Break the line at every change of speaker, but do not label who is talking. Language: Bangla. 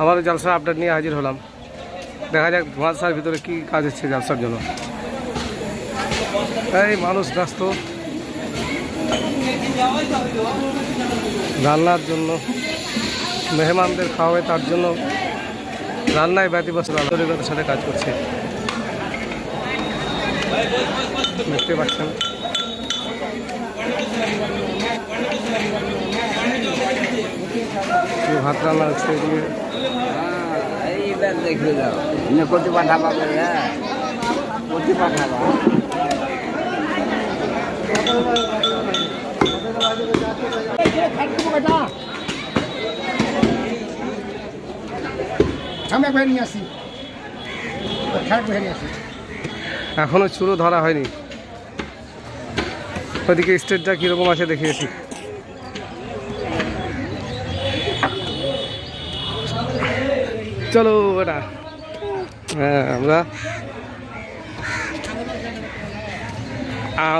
আবার জালসা আপডেট নিয়ে হাজির হলাম। দেখা যাক ধোঁয়াশার ভিতরে কি কাজ হচ্ছে জালসার জন্য। এই মানুষ ব্যস্ত। রান্নার জন্য মেহমানদের খাওয়াবে, তার জন্য রান্নায় ব্যতিব্যস্ত আন্তরিকতার সাথে কাজ করছে। দেখতে পাচ্ছেন। ভাত রান্না হচ্ছে এদিকে?
এইবার দেখে যাও। এনে কচু পাঠা পাবে হ্যাঁ। কচু
আসি।
এখনও চুরো ধরা হয়নি। ওদিকে স্টেটটা কীরকম আছে দেখিয়েছি। চলো এটা হ্যাঁ আমরা